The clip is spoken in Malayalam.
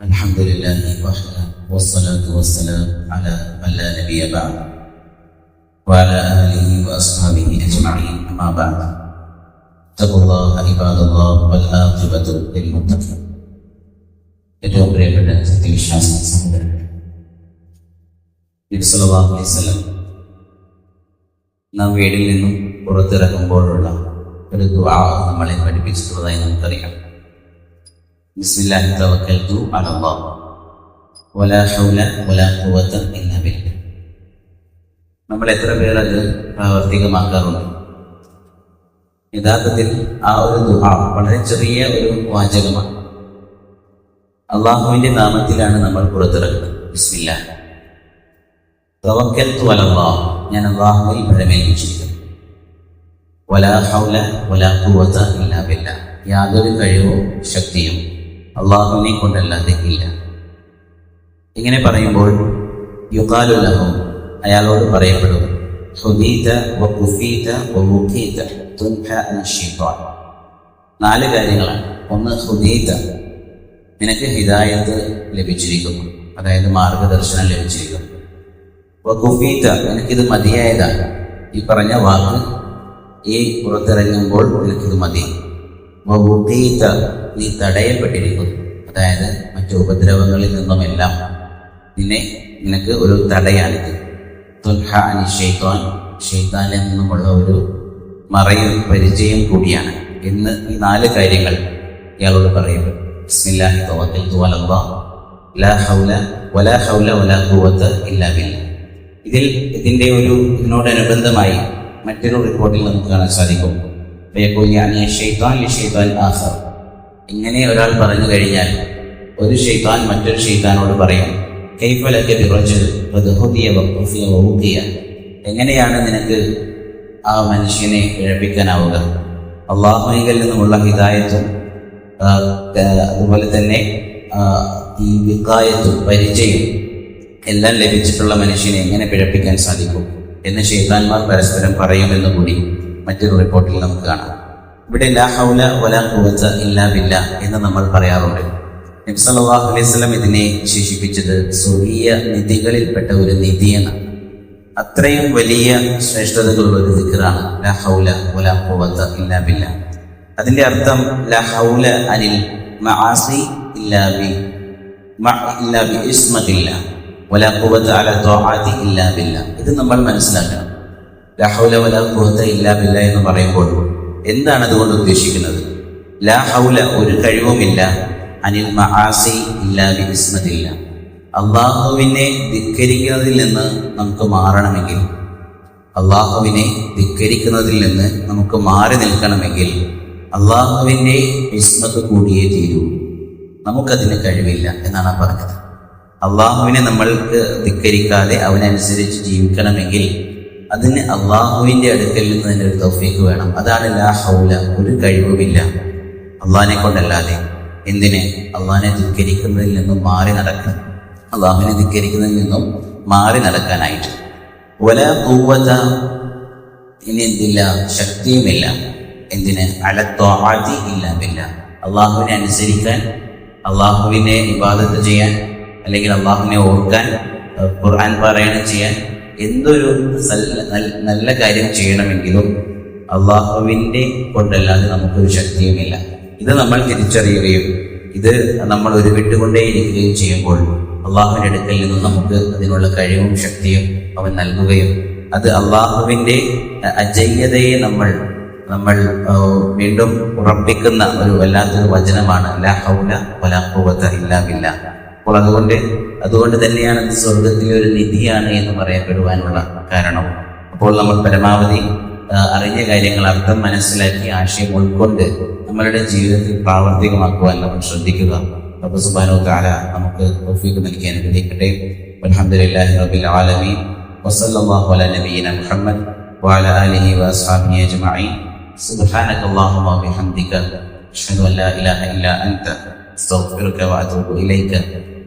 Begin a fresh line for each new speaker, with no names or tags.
الحمد لله وحده والصلاة والسلام على من لا نبي بعد وعلى آله وأصحابه أجمعين أما بعد اتقوا الله عباد الله والعاقبة للمتقين ഏറ്റവും പ്രിയപ്പെട്ട സത്യവിശ്വാസ സഹോദരൻ നബി സല്ലല്ലാഹു അലൈഹി വസല്ലം നാം വീടിൽ നിന്നും പുറത്തിറങ്ങുമ്പോഴുള്ള ഒരു ദുആ നമ്മളെ പഠിപ്പിച്ചിട്ടുള്ളതായി നമുക്കറിയാം ബിസ്മില്ലാഹി തവക്കൽതു അലല്ലാഹ്. വലാ ഹൗല വലാ ഖുവത ഇല്ലാ ബില്ലാഹ് നമ്മൾ എത്ര പേർ അത് പ്രാവർത്തികമാക്കാറുണ്ട്? യഥാർത്ഥത്തിൽ ആ ഒരു ദുആ വളരെ ചെറിയ ഒരു വാചകമാണ്. അള്ളാഹുവിന്റെ നാമത്തിലാണ് നമ്മൾ പുറത്തിറങ്ങുന്നത്. ഞാൻ അള്ളാഹുവിൽ ഭരമേൽപ്പിച്ചിരിക്കുന്നു വലാ ഹൗല വലാ ഇല്ലാ യാതൊരു കഴിവോ ശക്തിയും അള്ളാഹുവിനെ കൊണ്ടല്ലാതെ ഇല്ല ഇങ്ങനെ പറയുമ്പോൾ യുഗാലുലഹോ അയാളോട് പറയപ്പെടും നാല് കാര്യങ്ങളാണ്. ഒന്ന് ഹുദീത നിനക്ക് ഹിദായത്ത് ലഭിച്ചിരിക്കുന്നു അതായത് മാർഗദർശനം ലഭിച്ചിരിക്കുന്നു. വഖുഫീത നിനക്കിത് മതിയായതാണ്. ഈ പറഞ്ഞ വാക്ക് ഈ പുറത്തിറങ്ങുമ്പോൾ നിനക്കിത് മതി. വബുദ്ധീത നീ തടയപ്പെട്ടിരിക്കുന്നു. അതായത് മറ്റു ഉപദ്രവങ്ങളിൽ നിന്നുമെല്ലാം നിന്നെ നിനക്ക് ഒരു തടയാണിത്. ഷെയ്ത്താനിൽ നിന്നുമുള്ള ഒരു മറയും പരിചയം കൂടിയാണ് എന്ന് ഈ നാല് കാര്യങ്ങൾ ഇയാളോട് പറയുന്നു. ബിസ്മില്ലാഹി വലാ ഹൗല വലാ ഖുവത ഇല്ലാ ഇതിൽ ഇതിന്റെ ഒരു ഇതിനോടനുബന്ധമായി മറ്റൊരു റിപ്പോർട്ടിൽ നമുക്ക് കാണാൻ സാധിക്കും. ഇങ്ങനെ ഒരാൾ പറഞ്ഞു കഴിഞ്ഞാൽ ഒരു ഷെയ്ത്താൻ മറ്റൊരു ഷെയ്ത്താനോട് പറയും കൈഫലൊക്കെ വിറച്ചത് എങ്ങനെയാണ് നിനക്ക് ആ മനുഷ്യനെ ഇഴപ്പിക്കാനാവുക അള്ളാഹുമൈകൽ നിന്നുമുള്ള ഹിതായത്തും അതുപോലെ തന്നെ ഈ പരിചയം എല്ലാം ലഭിച്ചിട്ടുള്ള മനുഷ്യനെ എങ്ങനെ പിഴപ്പിക്കാൻ സാധിക്കും എന്ന് ഷെയ്ത്താൻമാർ പരസ്പരം പറയുമെന്ന് കൂടി മറ്റൊരു റിപ്പോർട്ടിൽ നമുക്ക് കാണാം. ഇവിടെ ലാ ഹൗല വലാ ഖുവത ഇല്ലാ ബില്ല എന്ന് നമ്മൾ പറയാറുണ്ട്. നബ്സലാഹു അലൈഹി ഇതിനെ വിശേഷിപ്പിച്ചത് സ്വർഗീയ നിധികളിൽപ്പെട്ട ഒരു നിധിയാണ്. അത്രയും വലിയ ശ്രേഷ്ഠതകളുള്ള ഒരു ദിക്കറാണ് ലാ ഹൗല വലാ ഖുവത ഇല്ലാ ബില്ല. അതിന്റെ അർത്ഥം ലാ ഹൗല അനിൽ മആസി ഇല്ലാ ബി ഇല്ലാ ബി ഇസ്മത്തില്ല വലാ ഖുവത അല ത്വാഅതി ഇല്ലാ ബില്ല. ഇത് നമ്മൾ മനസ്സിലാക്കണം. ലാ ഹൗല വലാ ഖുവത ഇല്ലാ ബില്ല എന്ന് പറയുമ്പോൾ എന്താണ് അതുകൊണ്ട് ഉദ്ദേശിക്കുന്നത്? ലാ ഹൗല ഒരു കഴിവുമില്ല അനിൽ മഹാസി ഇല്ലാ ബി ഇസ്മത്തില്ല അള്ളാഹുവിനെ ധിക്കരിക്കുന്നതിൽ നിന്ന് നമുക്ക് മാറണമെങ്കിൽ അള്ളാഹുവിനെ ധിക്കരിക്കുന്നതിൽ നിന്ന് നമുക്ക് മാറി നിൽക്കണമെങ്കിൽ അള്ളാഹുവിന്റെ ഇസ്മത്ത് കൂടിയേ തീരൂ. നമുക്കതിന് കഴിവില്ല എന്നാണ് പറഞ്ഞത്. അള്ളാഹുവിനെ നമ്മൾക്ക് ധിക്കരിക്കാതെ അവനനുസരിച്ച് ജീവിക്കണമെങ്കിൽ അതിന് അള്ളാഹുവിന്റെ അടുക്കൽ നിന്ന് തന്നെ ഒരു തൗഫീഖ് വേണം. അതാണ് ലാ ഹൗല ഒരു കഴിവുമില്ല. അള്ളാഹിനെ കൊണ്ടല്ലാതെ. എന്തിനെ? അള്ളാഹിനെ ധിക്കരിക്കുന്നതിൽ നിന്നും മാറി നടക്കാൻ. അള്ളാഹുവിനെ ധിക്കരിക്കുന്നതിൽ നിന്നും മാറി നടക്കാനായിട്ട്. ഒല കൂവത ഇനി എന്തില്ല? ശക്തിയുമില്ല. എന്തിന്? അലത്വാതി ഇല്ലാമില്ല അള്ളാഹുവിനെ അനുസരിക്കാൻ അള്ളാഹുവിനെ ഇബാദത്ത് ചെയ്യാൻ അല്ലെങ്കിൽ അള്ളാഹുവിനെ ഓർക്കാൻ ഖുർആൻ പാരായണം ചെയ്യാൻ എന്തൊരു നല്ല കാര്യം ചെയ്യണമെങ്കിലും അള്ളാഹുവിന്റെ കൊണ്ടല്ലാതെ നമുക്കൊരു ശക്തിയുമില്ല. ഇത് നമ്മൾ തിരിച്ചറിയുകയും ഇത് നമ്മൾ ഒരു വിട്ടുകൊണ്ടേയിരിക്കുകയും ചെയ്യുമ്പോൾ അള്ളാഹുവിന്റെ അടുക്കൽ നിന്നും നമുക്ക് അതിനുള്ള കഴിവും ശക്തിയും അവൻ നൽകുകയും അത് അള്ളാഹുവിന്റെ അജയ്യതയെ നമ്മൾ നമ്മൾ വീണ്ടും ഉറപ്പിക്കുന്ന ഒരു വല്ലാത്തൊരു വചനമാണ് ലാ ഹൗല വലാ ഇല്ലാ അപ്പോൾ അതുകൊണ്ട് അതുകൊണ്ട് തന്നെയാണ് ഇത് സ്വർഗത്തിലെ ഒരു നിധിയാണ് എന്ന് പറയപ്പെടുവാനുള്ള കാരണം അപ്പോൾ നമ്മൾ പരമാവധി ആ, അറിഞ്ഞ കാര്യങ്ങൾ അർത്ഥം മനസ്സിലാക്കി ആശയം ഉൾക്കൊണ്ട് നമ്മളുടെ ജീവിതത്തിൽ പ്രാവർത്തികമാക്കുവാൻ നമ്മൾ ശ്രദ്ധിക്കുക റബ്ബ് സുബ്ഹാനഹു തആല നമുക്ക് തൗഫീഖ് നൽകി അനുഗ്രഹിക്കട്ടെ അൽഹംദുലില്ലാഹി റബ്ബിൽ ആലമീൻ വസല്ലല്ലാഹു അലാ നബിയിന മുഹമ്മദ് وعلى آله وأصحابه أجمعين سبحانك اللهم وبحمدك أشهد أن لا إله إلا أنت أستغفرك وأتوب إليك